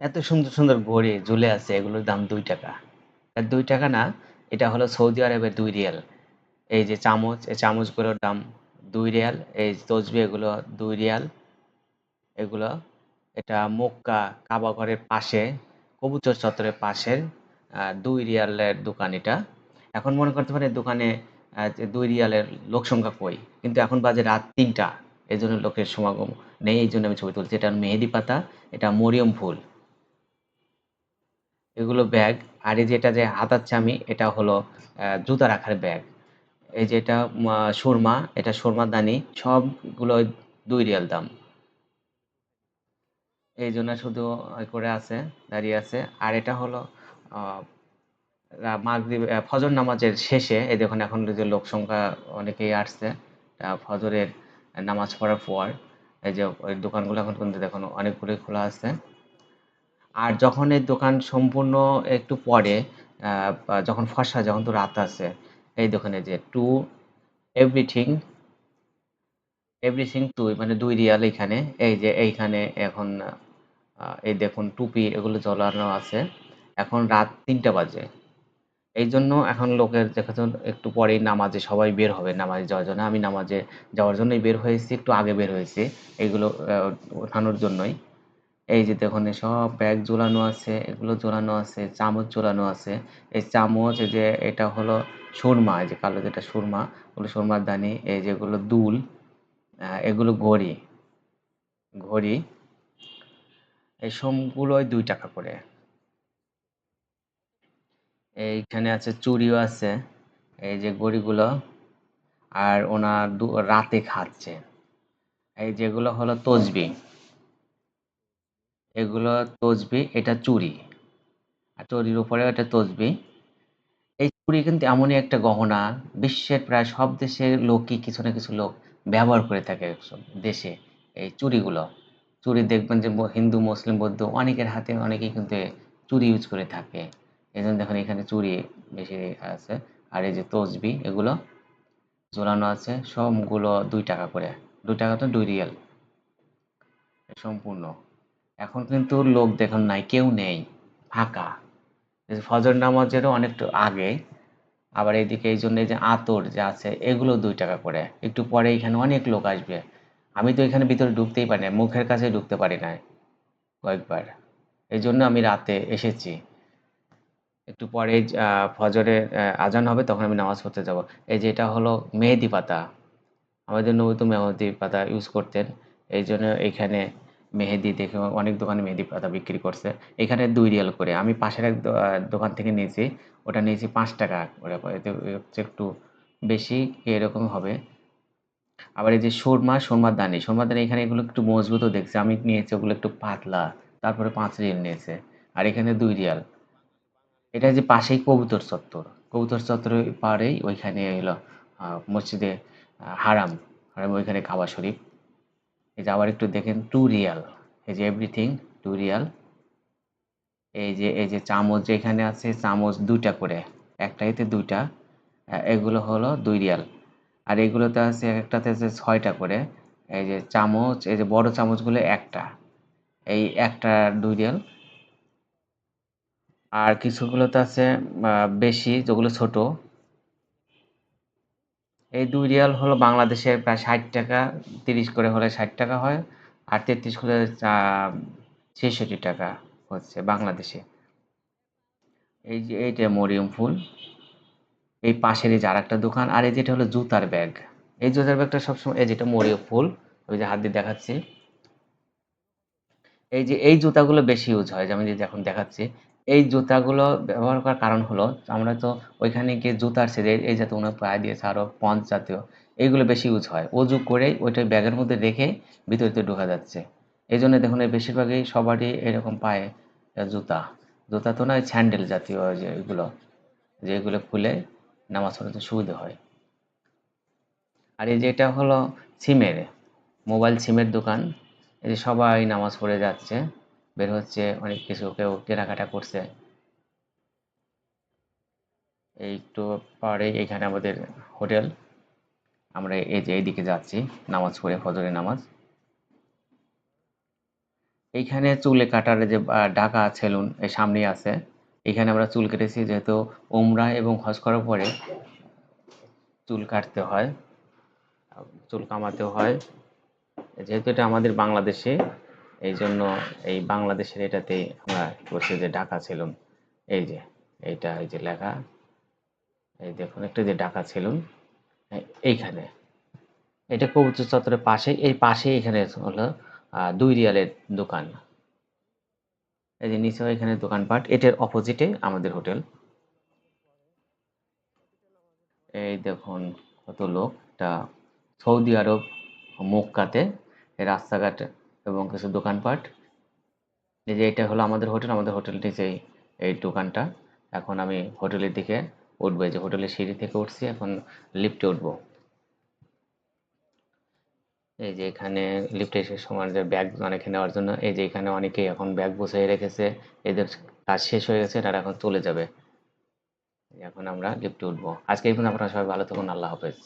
এত সুন্দর, সুন্দর ঘড়ি ঝুলে আছে এগুলোর দাম দুই টাকা আর দুই টাকা না, এটা হলো সৌদি আরবের দুই রিয়াল। এই যে চামচ, এই চামচগুলোর দাম দুই রিয়াল। এই তসবি এগুলো দুই রিয়াল। এগুলো এটা মক্কা কাবা ঘরের পাশে, কবুতর চত্বরের পাশের ২ রিয়ালের দোকান এটা। এখন মনে করতে পারেন দোকানে ২ রিয়ালের লোক সংখ্যা কই? কিন্তু এখন বাজে রাত তিনটা এই জন্য লোকের সমাগম নেই। এই জন্য আমি ছবি তুলছি। এটা মেহেদি পাতা, এটা মরিয়ম ফুল। এগুলো ব্যাগ। আর এই যেটা যে হাতাচ্ছি আমি, এটা হলো জুতা রাখার ব্যাগ। এই যে এটা সুরমা, এটা সুরমাদানি। সবগুলো দুই রিয়াল দাম। এই জন্য শুধু করে আছে, দাঁড়িয়ে আছে। আর এটা হলো মাগরিব ফজর নামাজের শেষে এই দেখুন এখন যে লোক সংখ্যা অনেকেই আসছে। ফজরের নামাজ পড়ার পর এই যে ওই দোকানগুলো এখন কিন্তু দেখুন অনেকগুলোই খোলা আছে। আর যখন এই দোকান সম্পূর্ণ একটু পরে যখন ফর্সা যখন তো রাত আছে, এই দোকানে যে টু এভরিথিং এভরিথিং 2 মানে দুই রিয়াল এখানে। এই যে এইখানে এখন এই দেখুন টুপি এগুলো ঝোলানো আছে। এখন রাত ৩টা বাজে। এই জন্য এখন লোকের দেখেছেন একটু পরেই নামাজে সবাই বের হবে নামাজে যাওয়ার জন্য। আমি নামাজে যাওয়ার জন্যই বের হয়েছি, একটু আগে বের হয়েছি। এগুলো আ ওঠানোর জন্যই। এই যে দেখুন সব ব্যাগ ঝোলানো আছে, এগুলো ঝোলানো আছে, চামচ ঝোলানো আছে। এই চামচ এই যে এটা হলো সুরমা, এই যে কালো যেটা সুরমা, ওগুলো সুরমার দানি। এই যে এগুলো দুল, এগুলো ঘড়ি। ঘড়ি। এই সবগুলোই দুই টাকা করে। এইখানে আছে চুড়িও আছে। এই যে ঘড়িগুলো। আর ওনার রাতে খাচ্ছে। এই যেগুলো হলো তসবি। এগুলো তসবি, এটা চুরি আর চুড়ির উপরেও এটা তসবি। এই চুড়ি কিন্তু এমনই একটা গহনা, বিশ্বের প্রায় সব দেশের লোকই কিছু না কিছু লোক ব্যবহার করে থাকে দেশে এই চুড়িগুলো। চুড়ি দেখবেন যে হিন্দু, মুসলিম, বৌদ্ধ অনেকের হাতে অনেকেই কিন্তু চুরি ইউজ করে থাকে। এই জন্য দেখুন এখানে চুড়ি বেশি আছে। আর এই যে তসবি এগুলো ঝোলানো আছে। সবগুলো দুই টাকা করে। দুই টাকা তো দুই রিয়াল। সম্পূর্ণ। এখন কিন্তু লোক দেখুন নাই, কেউ নেই। ফাঁকা। ফজর নামাজেরও অনেকটু আগে। আবার এদিকে এই যে আতর যে আছে এগুলো দুই টাকা করে। একটু পরে এখানে অনেক লোক আসবে। আমি তো এখানে ভিতরে ঢুকতেই পারি না মুখের কাছে ঢুকতে পারি না কয়েকবার। এই জন্য আমি রাতে এসেছি। একটু পরে আ ফজরের আজান হবে তখন আমি নামাজ পড়তে যাব। এই যে এটা হলো মেহেদি পাতা। আমাদের নবী তো মেহেদি পাতা ইউজ করতেন। এই জন্য এইখানে মেহেদি দেখে অনেক দোকানে মেহেদি পাতা বিক্রি করছে। এখানে দুই রিয়াল করে। আমি পাশের এক দোকান থেকে নিয়েছি। ওটা নিয়েছি ৳৫ করে। এতে হচ্ছে একটু বেশি এরকম হবে। আবার এই যে সুরমা, সুরমার দানি। সুরমার দানি এখানে এগুলো একটু মজবুতও দেখছি। আমি নিয়েছি ওগুলো একটু পাতলা। তারপরে পাঁচ রিয়াল নিয়েছে। আর এখানে দুই রিয়াল। এটা যে পাশেই কবুতর চত্বর। কবুতর চত্বরের পাড়েই ওইখানে আ মসজিদে হারাম। হারাম ওইখানে কাবা শরীফ। এই যে আবার একটু দেখেন 2 রিয়াল। এই যে এভরিথিং 2 রিয়াল। এই যে এই যে চামচ যেখানে আছে চামচ ২ টা করে। একটাইতে ২ টা। আ এগুলো হলো দুই রিয়াল। আর এগুলোতে আছে একেকটাতে আছে ছয়টা করে। এই যে চামচ, এই যে বড় চামচগুলো একটা এই একটা দুই রিয়াল। আর কিছুগুলোতে আছে বেশি যেগুলো ছোট। এই দুই রিয়াল হলো বাংলাদেশের প্রায় ৳৬০, ৩০ করে হলে ৳৬০ হয়। আর ৩৩ করে চা ৳৬৬ হচ্ছে বাংলাদেশে। এই যে এইটা মরিয়ম ফুল। এই পাশের এই যে আরেকটা দোকান। আর এই যেটা হলো জুতার ব্যাগ। এই জুতার ব্যাগটা সবসময় এই যেটা মরিয়ম ফুল। ওই যে হাত দিয়ে দেখাচ্ছি। এই যে এই জুতাগুলো বেশি ইউজ হয়। যেমন যে এখন দেখাচ্ছি। এই জুতাগুলো ব্যবহার করার কারণ হলো আমরা তো ওইখানে গিয়ে জুতার ছেড়ে এই জাতীয় উনার পায়ে দিয়েছে আরও পঞ্চ জাতীয় এইগুলো বেশি ইউজ হয়। অজু করেই ওইটা ব্যাগের মধ্যে রেখে ভিতরে ঢোকা যাচ্ছে। এই জন্য দেখুন বেশিরভাগই সবারই এরকম পায়ে জুতা। জুতা তো নয় স্যান্ডেল জাতীয় যে এগুলো। যে এগুলো খুলে নামাজ পড়তে সুবিধা হয়। আর এই যে এটা হলো সিমের, মোবাইল সিমের দোকান। এই যে সবাই নামাজ পড়ে যাচ্ছে। বের হচ্ছে, অনেক কিছু কেউ কেনাকাটা করছে। এই একটু পরেই এখানে আমাদের হোটেল। আমরা এই যে এইদিকে যাচ্ছি, নামাজ পড়ে, ফজরের নামাজ। এইখানে চুলে কাটার যে ঢাকা সেলুনের সামনেই আছে। এখানে আমরা চুল কেটেছি, যেহেতু উমরা এবং হজ করার পরে চুল কাটতে হয়। চুল কামাতেও হয়। যেহেতু এটা আমাদের বাংলাদেশে এইজন্য এই বাংলাদেশের এটাতে আমরা করছি যে ঢাকা সেলুন। এই যে, এইটা, এই যে লেখা। এই দেখুন, একটা যে ঢাকা সেলুন এইখানে। এটা কবুতর চত্বরের পাশেই এই পাশেই এখানে হলো দুই রিয়ালের দোকান। এই যে নিচেও এখানে দোকানপাট। এটার অপোজিটে আমাদের হোটেল। এই দেখুন, কত লোক। এটা সৌদি আরব, মক্কাতে, এই রাস্তাঘাট এবং কিছু দোকানপাট। এই যে এটা হলো আমাদের হোটেল। আমাদের হোটেলটির নিচেই এই দোকানটা। এখন আমি হোটেলের দিকে উঠবো। যে হোটেলের সিঁড়ি থেকে উঠছি, এখন লিফটে উঠবো। এই যে এখানে লিফটে এসে সময় যে ব্যাগ অনেকে নেওয়ার জন্য, এই যে এখানে অনেকেই এখন ব্যাগ গুছিয়ে রেখেছে। এদের কাজ শেষ হয়ে গেছে তারা এখন চলে যাবে। এখন আমরা লিফটে উঠবো। আজকে পর্যন্ত আপনারা সবাই ভালো থাকুন। আল্লাহ হাফেজ।